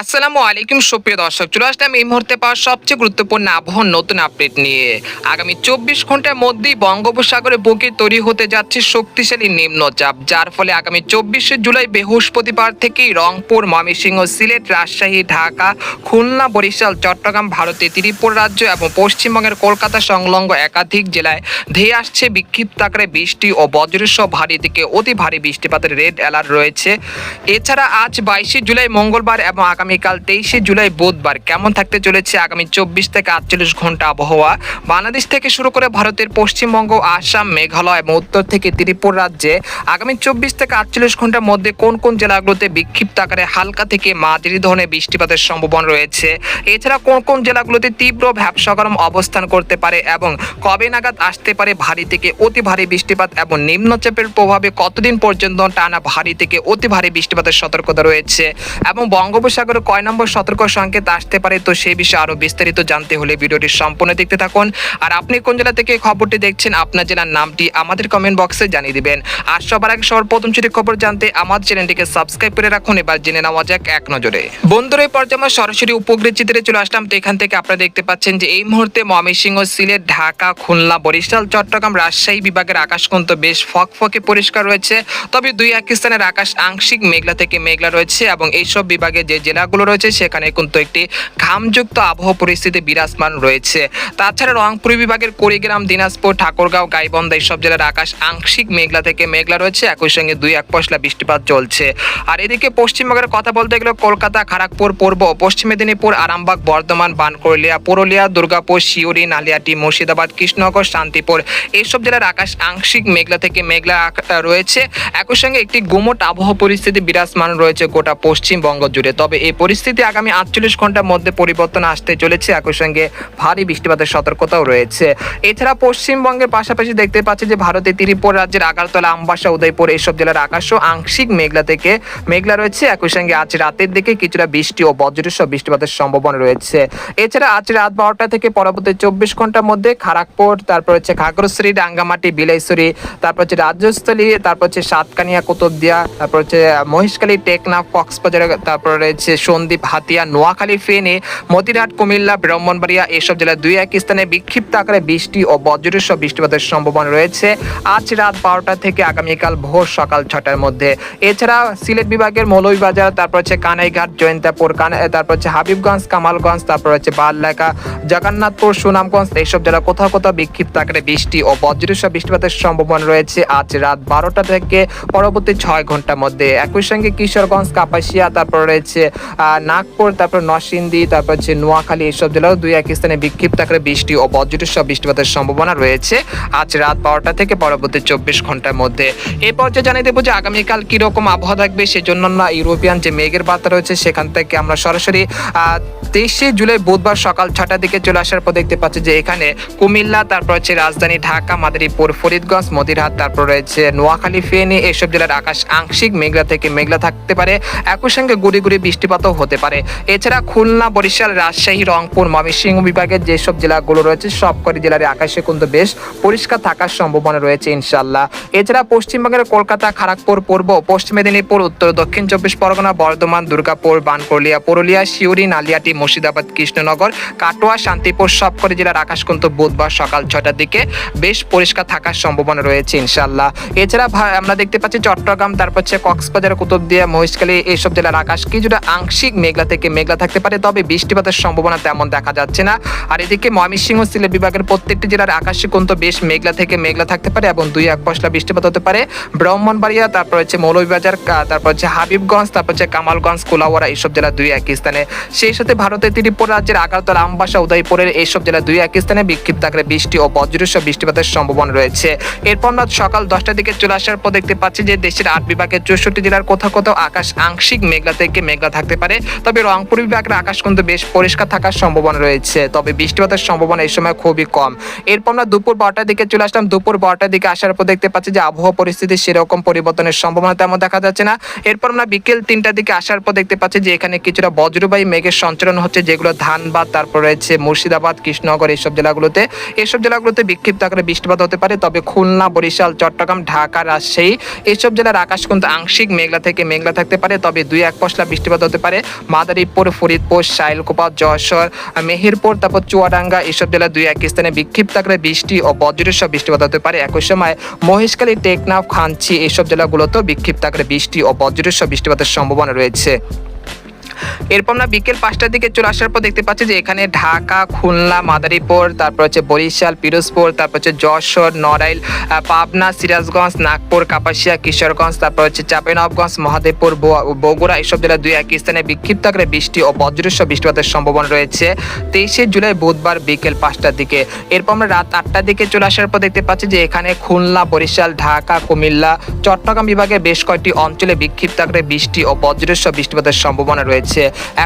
আসসালামু আলাইকুম, সুপ্রিয় দর্শক। চলে আসলাম এই মুহূর্তে পাওয়া সবচেয়ে গুরুত্বপূর্ণ আবহাওয়ার নতুন আপডেট নিয়ে। আগামী চব্বিশ ঘণ্টার মধ্যেই বঙ্গোপসাগরে বুকে তৈরি হতে যাচ্ছে শক্তিশালী নিম্নচাপ, যার ফলে আগামী চব্বিশে জুলাই বৃহস্পতিবার থেকেই রংপুর, ময়মনসিংহ, সিলেট, রাজশাহী, ঢাকা, খুলনা, বরিশাল, চট্টগ্রাম ভারতের ত্রিপুর রাজ্য এবং পশ্চিমবঙ্গের কলকাতা সংলগ্ন একাধিক জেলায় ধেয়ে আসছে বিক্ষিপ্ত আকারে বৃষ্টি ও বজ্রসহ ভারী থেকে অতি ভারী বৃষ্টিপাতের রেড অ্যালার্ট রয়েছে। এছাড়া আজ বাইশে জুলাই মঙ্গলবার এবং আগামীকাল তেইশে জুলাই বুধবার কেমন থাকতে চলেছে আগামী চব্বিশ থেকে আটচল্লিশ ঘণ্টা আবহাওয়া? বাংলাদেশ থেকে শুরু করে ভারতের পশ্চিমবঙ্গ, আসাম, মেঘালয় এবং উত্তর থেকে ত্রিপুর রাজ্যে আগামী চব্বিশ থেকে আটচল্লিশ ঘণ্টার মধ্যে কোন কোন জেলাগুলোতে বিক্ষিপ্ত আকারে হালকা থেকে মাঝারি ধরনের বৃষ্টিপাতের সম্ভাবনা রয়েছে? এছাড়া কোন কোন জেলাগুলোতে তীব্র ভ্যাবসা গরম অবস্থান করতে পারে এবং কবে নাগাদ আসতে পারে ভারী থেকে অতি ভারী বৃষ্টিপাত এবং নিম্নচাপের প্রভাবে কতদিন পর্যন্ত টানা ভারী থেকে অতি ভারী বৃষ্টিপাতের সতর্কতা রয়েছে? এবং বঙ্গোপসাগরে কয় নম্বর সতর্ক সংকেত আসতে পারে তো সেই বিষয়ে আরও বিস্তারিত জানতে হলে ভিডিওটি সম্পূর্ণ দেখতে থাকুন। আর আপনি কোন জেলা থেকে খবরটি দেখছেন, আপনার জেলার নামটি আমাদের কমেন্ট বক্সে জানিয়ে দিবেন। আর সবার আগে সবার প্রথম যদি খবর জানতে আমাদের চ্যানেলটিকে সাবস্ক্রাইব করে রাখুন, এবার জেনে নেওয়া যাক এক নজরে। বন্ধুরা, এই পর্যায়ে সরাসরি উপগ্রহ চিত্রে চলে আসলাম। তো এখান থেকে আপনারা দেখতে পাচ্ছেন যে এই মুহূর্তে ময়মনসিংহ, সিলেট, ঢাকা, খুলনা, বরিশাল, চট্টগ্রাম, রাজশাহী বিভাগের আকাশ কিন্তু বেশ ফকফকে পরিষ্কার রয়েছে। তবে দুই এক স্থানের আকাশ আংশিক মেঘলা থেকে মেঘলা রয়েছে এবং এইসব বিভাগে যে জেলাগুলো রয়েছে, সেখানে কিন্তু একটি ঘামযুক্ত আবহাওয়া পরিস্থিতি বিরাজমান রয়েছে। তাছাড়া রংপুর বিভাগের কুড়িগ্রাম, দিনাজপুর, ঠাকুরগাঁও, গাইবন্ধা এইসব জেলার আকাশ আংশিক মেঘলা থেকে মেঘলা রয়েছে, একই সঙ্গে দুই এক পশলা বৃষ্টিপাত চলছে। আর এদিকে পশ্চিমবঙ্গের কথা বলতে গেলে কলকাতা খড়গপুর পূর্ব পশ্চিম মেদিনীপুর, আরামবাগ, বর্ধমান বানকরলিয়া পুরুলিয়া, দুর্গাপুর শিউরি নালিয়াটি, মুর্শিদাবাদ, কৃষ্ণনগর, শান্তিপুর এইসব জেলার আকাশ আংশিক মেঘলা থেকে মেঘলা রয়েছে। একই সঙ্গে একটি গুমট আবহাওয়া পরিস্থিতি বিরাজমান রয়েছে গোটা পশ্চিমবঙ্গ জুড়ে। তবে এই পরিস্থিতি আগামী আটচল্লিশ ঘণ্টার মধ্যে পরিবর্তন আসতে চলেছে। একই সঙ্গে ভারী বৃষ্টিপাতের সতর্কতাও রয়েছে। এছাড়া পশ্চিমবঙ্গের পাশাপাশি দেখতে পাচ্ছি যে ভারতের ত্রিপুরা রাজ্যের আগারতলা, আমবাসা, উদয়পুর এইসব জেলার আকাশও আংশিক মেঘলা থেকে মেঘলা রয়েছে। একই সঙ্গে আজ রাতের দিকে কিছুটা বৃষ্টি ও বজ্রসহ বৃষ্টিপাতের সম্ভাবনা রয়েছে। এছাড়া আজ রাত বারোটা থেকে পরবর্তী চব্বিশ ঘণ্টার মধ্যে খড়গপুর তারপর হচ্ছে খাগড়শ্রী রাঙ্গামাটি, বিলাইছড়ি, তারপর হচ্ছে রাজ্যস্থলী তারপর হচ্ছে সাতকানিয়া, কুতুবদিয়া, তারপর হচ্ছে মহিষকালী টেকনাফ, কক্সবাজার, তারপর রয়েছে সন্দ্বীপ হাতিয়া, নোয়াখালী ফেনী, মতিরহাট, কুমিল্লা, ব্রাহ্মণবাড়িয়া এসব জেলার দুই এক স্থানে বিক্ষিপ্ত আকারে বৃষ্টি ও বজ্রসহ বৃষ্টিপাতের সম্ভাবনা রয়েছে। আজ রাত বারোটা থেকে আগামীকাল ভোর সকাল ছটার মধ্যে। এছাড়া সিলেট বিভাগের মৌলভীবাজার, তারপর হচ্ছে কানাইঘাট, জয়ন্তাপুর তারপর হচ্ছে হাবিবগঞ্জ, কামালগঞ্জ, তারপর হচ্ছে বারলেখা জগন্নাথপুর, সুনামগঞ্জ এইসব জেলা কোথাও কোথাও বিক্ষিপ্ত আকারে বৃষ্টি ও বজ্রসহ বৃষ্টিপাতের সম্ভাবনা রয়েছে আজ রাত বারোটা থেকে পরবর্তী ছয় ঘণ্টার মধ্যে। একই সঙ্গে কিশোরগঞ্জ, কাপাসিয়া, তারপর রয়েছে নাগপুর, তারপর নরসিংদী, তারপর হচ্ছে নোয়াখালী, এইসব জেলাও দুই এক স্থানে বিক্ষিপ্ত আকারে বৃষ্টি ও বজ্রসহ বৃষ্টিপাতের সম্ভাবনা রয়েছে। আজ রাত বারোটা থেকে পরবর্তী চব্বিশ ঘণ্টার মধ্যে। এই পর্যায়ে জানিয়ে দেবো যে আগামীকাল কীরকম আবহাওয়া থাকবে, সেজন্য আমরা ইউরোপিয়ান যে মেঘের বার্তা রয়েছে, সেখান থেকে আমরা সরাসরি তেইশে জুলাই বুধবার সকাল ছটার দিকে চলে আসার পর দেখতে পাচ্ছি যে এখানে কুমিল্লা, তারপর হচ্ছে রাজধানী ঢাকা, মাদারীপুর, ফরিদগঞ্জ মদিরহাট তারপর রয়েছে নোয়াখালী, ফেনী এইসব জেলার আকাশ আংশিক মেঘলা থেকে মেঘলা থাকতে পারে। একই সঙ্গে গুড়ি গুড়ি বৃষ্টিপাতও হতে পারে। এছাড়া খুলনা, বরিশাল, রাজশাহী, রংপুর, ময়মনসিংহ বিভাগের যেসব জেলাগুলো রয়েছে, সবকটি জেলার আকাশে কিন্তু বেশ পরিষ্কার থাকার সম্ভাবনা রয়েছে ইনশাল্লাহ এছাড়া পশ্চিমবঙ্গের কলকাতা খড়গপুর পূর্ব, পশ্চিম মেদিনীপুর, উত্তর, দক্ষিণ চব্বিশ পরগনা, বর্ধমান, দুর্গাপুর বানকরলিয়া পুরুলিয়া শিউরি নালিয়াটি, মুর্শিদাবাদ, কৃষ্ণনগর, কাটোয়া, শান্তিপুর, সবকটি জেলার আকাশ কিন্তু বুধবার সকাল ছটার দিকে বেশ পরিষ্কার থাকার সম্ভাবনা রয়েছে ইনশাল্লাহ এছাড়া আমরা দেখতে পাচ্ছি চট্টগ্রাম, তারপর হচ্ছে কক্সবাজার, কুতুবদিয়া মহিষকালী এইসব জেলার আকাশ কিছুটা আংশিক মেঘলা থেকে মেঘলা থাকতে পারে, তবে বৃষ্টিপাতের সম্ভাবনা তেমন দেখা যাচ্ছে না। আর এদিকে ময়মনসিংহ সিলেট বিভাগের প্রত্যেকটি জেলার আকাশে কিন্তু বেশ মেঘলা থেকে মেঘলা থাকতে পারে এবং দুই এক পশলা বৃষ্টিপাত হতে পারে। ব্রাহ্মণবাড়িয়া, তারপর হচ্ছে মৌলভীবাজার তারপর হচ্ছে হাবিবগঞ্জ, তারপর হচ্ছে কামালগঞ্জ কুলাওয়ারা এইসব জেলা দুই এক স্থানে। সেই সাথে ভারতের ত্রিপুরা রাজ্যের আগারতলা, আমবাসা, উদয়পুরের এইসব জেলা দুই এক স্থানে বিক্ষিপ্ত আকারে বৃষ্টি ও বজ্রসহ বৃষ্টিপাতের সম্ভাবনা রয়েছে। এরপর আমরা সকাল দশটার দিকে চলে আসার পর দেখতে পাচ্ছি যে দেশের আট বিভাগের চৌষট্টি জেলার কোথাও কোথাও আকাশ আংশিক মেঘলা থেকে মেঘলা থাকতে পারে। তবে রংপুর বিভাগের আকাশ কিন্তু বেশ পরিষ্কার থাকার সম্ভাবনা রয়েছে। তবে বৃষ্টিপাতের সম্ভাবনা এই সময় খুবই কম। এরপর আমরা দুপুর বারোটার দিকে চলে আসলাম। দুপুর বারোটার দিকে আসার পর দেখতে পাচ্ছি যে আবহাওয়া পরিস্থিতি সেরকম পরিবর্তনের সম্ভাবনা তেমন দেখা যাচ্ছে না। এরপর আমরা বিকেল তিনটার দিকে আসার পর দেখতে পাচ্ছি যে এখানে কিছুটা বজ্রবায়ু মেঘের সঞ্চালন হচ্ছে, যেগুলো ধানবাদ, তারপর রয়েছে মুর্শিদাবাদ, কৃষ্ণনগর এইসব জেলাগুলোতে। এইসব জেলাগুলোতে বিক্ষিপ্ত আকারে বৃষ্টিপাত হতে পারে। তবে খুলনা, বরিশাল, চট্টগ্রাম, ঢাকা, রাজশাহী এইসব জেলার আকাশ কিন্তু আংশিক মেঘলা থেকে মেঘলা থাকতে পারে। তবে দুই এক পশলা বৃষ্টিপাত হতে পারে। পারে মাদারীপুর, ফরিদপুর, শাইলকোপা, যশোর, মেহেরপুর, তারপর চুয়াডাঙ্গা, এসব জেলা দুই এক স্থানে বিক্ষিপ্ত আকারে বৃষ্টি ও বজ্রের সব বৃষ্টিপাত হতে পারে। একই সময় মহেশখালী, টেকনাফ, খাঞ্চি এইসব জেলাগুলোতেও বিক্ষিপ্ত আকারে বৃষ্টি ও বজ্রের সব বৃষ্টিপাতের সম্ভাবনা রয়েছে। এরপর আমরা বিকেল পাঁচটার দিকে চলে আসার পর দেখতে পাচ্ছি যে এখানে ঢাকা, খুলনা, মাদারীপুর, তারপর হচ্ছে বরিশাল, পিরোজপুর, তারপর হচ্ছে যশোর, নড়াইল পাবনা, সিরাজগঞ্জ, নাগপুর, কাপাসিয়া, কিশোরগঞ্জ, তারপর হচ্ছে চাঁপাইনবাবগঞ্জ, মহাদেবপুর বগুড়া এইসব জেলা দুই এক স্থানে বিক্ষিপ্ত আকারে বৃষ্টি ও বজ্রসহ বৃষ্টিপাতের সম্ভাবনা রয়েছে। তেইশে জুলাই বুধবার বিকেল পাঁচটার দিকে। এরপর আমরা রাত আটটার দিকে চলে আসার পর দেখতে পাচ্ছি যে এখানে খুলনা, বরিশাল, ঢাকা, কুমিল্লা, চট্টগ্রাম বিভাগের বেশ কয়েকটি অঞ্চলে বিক্ষিপ্ত আকারে বৃষ্টি ও বজ্রসহ বৃষ্টিপাতের সম্ভাবনা রয়েছে।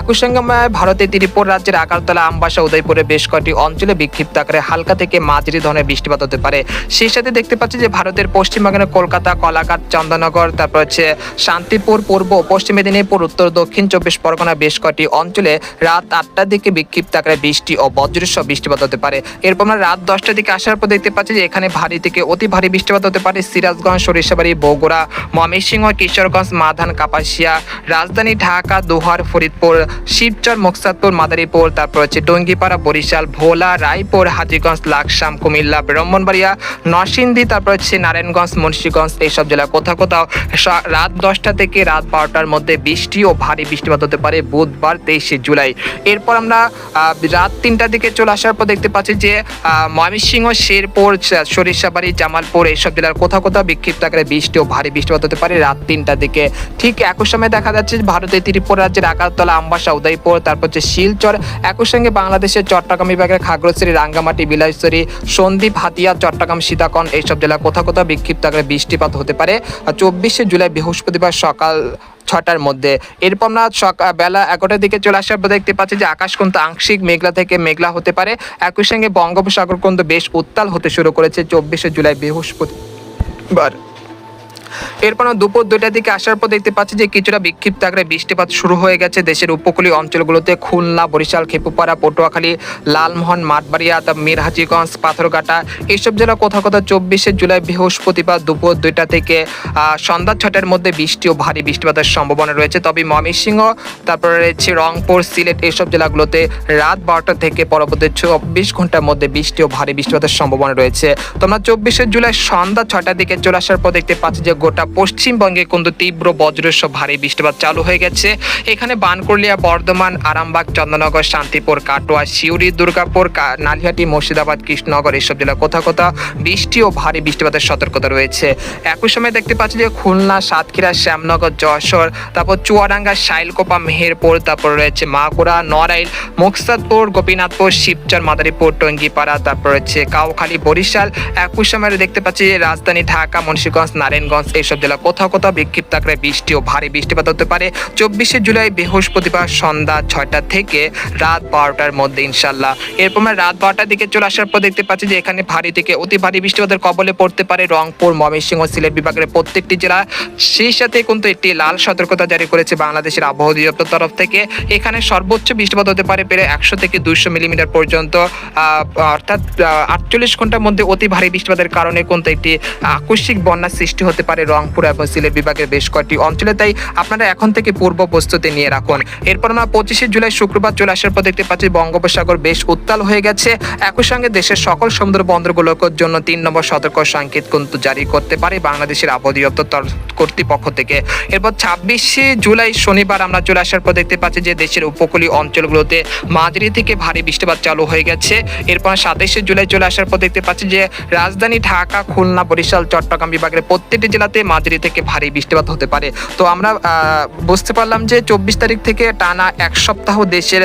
একই সঙ্গে ভারতের ত্রিপুর রাজ্যের আকারতলা আমবাসা, উদয়পুরে বেশ কয়েকটি অঞ্চলে বিক্ষিপ্ত আকারে হালকা থেকে মাঝারি ধরনের বৃষ্টিপাত হতে পারে। সেই সাথে দেখতে পাচ্ছি যে ভারতের পশ্চিমবঙ্গের কলকাতা, কলাঘাট চন্দননগর তারপর হচ্ছে শান্তিপুর, পূর্ব পশ্চিম মেদিনীপুর, উত্তর, দক্ষিণ চব্বিশ পরগনা বেশ কয়েকটি অঞ্চলে রাত আটটার দিকে বিক্ষিপ্ত আকারে বৃষ্টি ও বজ্রসহ বৃষ্টিপাত হতে পারে। এরপর আমরা রাত দশটার দিকে আসার পর দেখতে পাচ্ছি যে এখানে ভারী থেকে অতি ভারী বৃষ্টিপাত হতে পারে। সিরাজগঞ্জ, সরিষাবাড়ি, বগুড়া, ময়মনসিংহ, কিশোরগঞ্জ, মাধান, কাপাসিয়া, রাজধানী ঢাকা, দোহার ফরিদপুর, শিবচর, মোকসাদপুর, মাদারীপুর, তারপর হচ্ছে টঙ্গিপাড়া, বরিশাল, ভোলা, রায়পুর, হাজিগঞ্জ, লাকসাম, কুমিল্লা, ব্রাহ্মণবাড়িয়া, নরসিংদী, তারপর হচ্ছে নারায়ণগঞ্জ, মুন্সিগঞ্জ, এইসব জেলা কোথাও কোথাও রাত দশটা থেকে রাত বারোটার মধ্যে বৃষ্টি ও ভারী বৃষ্টিপাত হতে পারে বুধবার তেইশে জুলাই। এরপর আমরা রাত তিনটার দিকে চলে আসার পর দেখতে পাচ্ছি যে ময়মনসিংহ, শেরপুর সরিষাবাড়ি, জামালপুর এইসব জেলার কোথাও কোথাও বিক্ষিপ্ত আকারে বৃষ্টি ও ভারী বৃষ্টিপাত হতে পারে রাত তিনটার দিকে। ঠিক একই সময় দেখা যাচ্ছে ভারতের ত্রিপুরা রাজ্যের আকারতলা আমবাসা, উদয়পুর, তারপর হচ্ছে শিলচর, একই সঙ্গে বাংলাদেশের চট্টগ্রাম বিভাগের খাগড়াছড়ি, রাঙ্গামাটি বিলাইছড়ি সন্দ্বীপ, হাতিয়া, চট্টগ্রাম সীতাকন এইসব জেলা কোথাও কোথাও বিক্ষিপ্ত আকারে বৃষ্টিপাত হতে পারে। চব্বিশে জুলাই বৃহস্পতিবার সকাল ছটার মধ্যে। এরপর আমরা বেলা এগারোটার দিকে চলে আসার পর দেখতে পাচ্ছি যে আকাশ কিন্তু আংশিক মেঘলা থেকে মেঘলা হতে পারে। একই সঙ্গে বঙ্গোপসাগর কিন্তু বেশ উত্তাল হতে শুরু করেছে চব্বিশে জুলাই বৃহস্পতিবার এরপর দুপুর দুইটার দিকে আসার পর দেখতে পাচ্ছি যে কিছুটা বিক্ষিপ্ত আকারে বৃষ্টিপাত শুরু হয়ে গেছে দেশের উপকূলীয় অঞ্চলগুলোতে খুলনা, বরিশাল, খেপুপাড়া, পটুয়াখালী, লালমোহন, মাঠবাড়িয়া মিরহাজিগঞ্জ, পাথরঘাটা, এইসব জেলা কোথাও কোথাও চব্বিশে জুলাই বৃহস্পতিবার দুপুর দুইটা থেকে সন্ধ্যা ছটার মধ্যে বৃষ্টি ও ভারী বৃষ্টিপাতের সম্ভাবনা রয়েছে। তবে ময়মনসিংহ, তারপরে রয়েছে রংপুর, সিলেট এইসব জেলাগুলোতে রাত বারোটা থেকে পরবর্তী চব্বিশ ঘণ্টার মধ্যে বৃষ্টি ও ভারী বৃষ্টিপাতের সম্ভাবনা রয়েছে। তোমরা চব্বিশে জুলাই সন্ধ্যা ছটার দিকে চলে আসার পর দেখতে পাচ্ছি যে গোটা পশ্চিমবঙ্গে কিন্তু তীব্র বজ্রসহ ভারী বৃষ্টিপাত চালু হয়ে গেছে। এখানে বানকুরলিয়া বর্ধমান, আরামবাগ, চন্দ্রনগর, শান্তিপুর, কাটোয়া শিউরি দুর্গাপুর নালিহাটি, মুর্শিদাবাদ, কৃষ্ণনগর এইসব জেলা কোথাও কোথাও বৃষ্টি ও ভারী বৃষ্টিপাতের সতর্কতা রয়েছে। একই সময় দেখতে পাচ্ছি যে খুলনা, সাতক্ষীরা, শ্যামনগর, যশোর, তারপর চুয়াডাঙ্গা, শাইলকোপা, মেহেরপুর, তারপর রয়েছে মাকুড়া নড়াইল, মুকসাদপুর, গোপীনাথপুর, শিবচর, মাদারীপুর, টঙ্গিপাড়া, তারপর রয়েছে কাউখালী, বরিশাল। একই সময় দেখতে পাচ্ছি যে রাজধানী ঢাকা, মুন্সিগঞ্জ, নারায়ণগঞ্জ এইসব জেলা কোথাও কোথাও বিক্ষিপ্ত আকারে বৃষ্টি ও ভারী বৃষ্টিপাত হতে পারে। চব্বিশে জুলাই বৃহস্পতিবার সন্ধ্যা ছয়টা থেকে রাত বারোটার মধ্যে ইনশাল্লাহ এরপর আমরা রাত বারোটার দিকে চলে আসার পর দেখতে পাচ্ছি যে এখানে ভারী থেকে অতি ভারী বৃষ্টিপাতের কবলে পড়তে পারে রংপুর, ময়মনসিংহ সিলেট বিভাগের প্রত্যেকটি জেলা। সেই সাথে কিন্তু একটি লাল সতর্কতা জারি করেছে বাংলাদেশের আবহাওয়া অধিদপ্তর তরফ থেকে। এখানে সর্বোচ্চ বৃষ্টিপাত হতে পারে প্রায় একশো থেকে দুইশো মিলিমিটার পর্যন্ত। অর্থাৎ আটচল্লিশ ঘণ্টার মধ্যে অতি ভারী বৃষ্টিপাতের কারণে কিন্তু একটি আকস্মিক বন্যার সৃষ্টি হতে পারে রংপুর এবং সিলেট বিভাগের বেশ কয়েকটি অঞ্চলে, তাই আপনারা এখন থেকে পূর্ব প্রস্তুতি নিয়ে রাখুন। এরপর আমরা পঁচিশে জুলাই শুক্রবার চলে আসার পর দেখতে পাচ্ছি বঙ্গোপসাগর বেশ উত্তাল হয়ে গেছে। একই সঙ্গে দেশের সকল সমুদ্র বন্দরগুলোর জন্য তিন নম্বর সতর্ক সংকেত কিন্তু জারি করতে পারে বাংলাদেশের আবহাওয়া অধিদপ্তর তর- কর্তৃপক্ষ থেকে। এরপর ছাব্বিশে জুলাই শনিবার আমরা চলে আসার পর দেখতে পাচ্ছি যে দেশের উপকূলীয় অঞ্চলগুলোতে মাঝারি থেকে ভারী বৃষ্টিপাত চালু হয়ে গেছে। এরপর সাতাইশে জুলাই চলে আসার পর দেখতে পাচ্ছি যে রাজধানী ঢাকা, খুলনা, বরিশাল, চট্টগ্রাম বিভাগের প্রত্যেকটি জেলাতে মাঝারি থেকে ভারী বৃষ্টিপাত হতে পারে। তো আমরা বুঝতে পারলাম যে চব্বিশ তারিখ থেকে টানা এক সপ্তাহ দেশের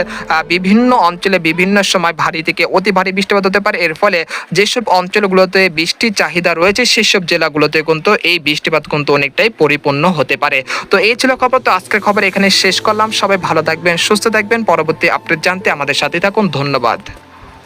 বিভিন্ন অঞ্চলে বিভিন্ন সময় ভারী থেকে অতি ভারী বৃষ্টিপাত হতে পারে। এর ফলে যেসব অঞ্চলগুলোতে বৃষ্টির চাহিদা রয়েছে, সেসব জেলাগুলোতে কিন্তু এই বৃষ্টিপাত কিন্তু অনেকটাই পরিপূর্ণ হতে পারে। তো এই ছিল খবর। তো আজকের খবর এখানে শেষ করলাম। সবাই ভালো থাকবেন, সুস্থ থাকবেন। পরবর্তী আপডেট জানতে আমাদের সাথে থাকুন। ধন্যবাদ।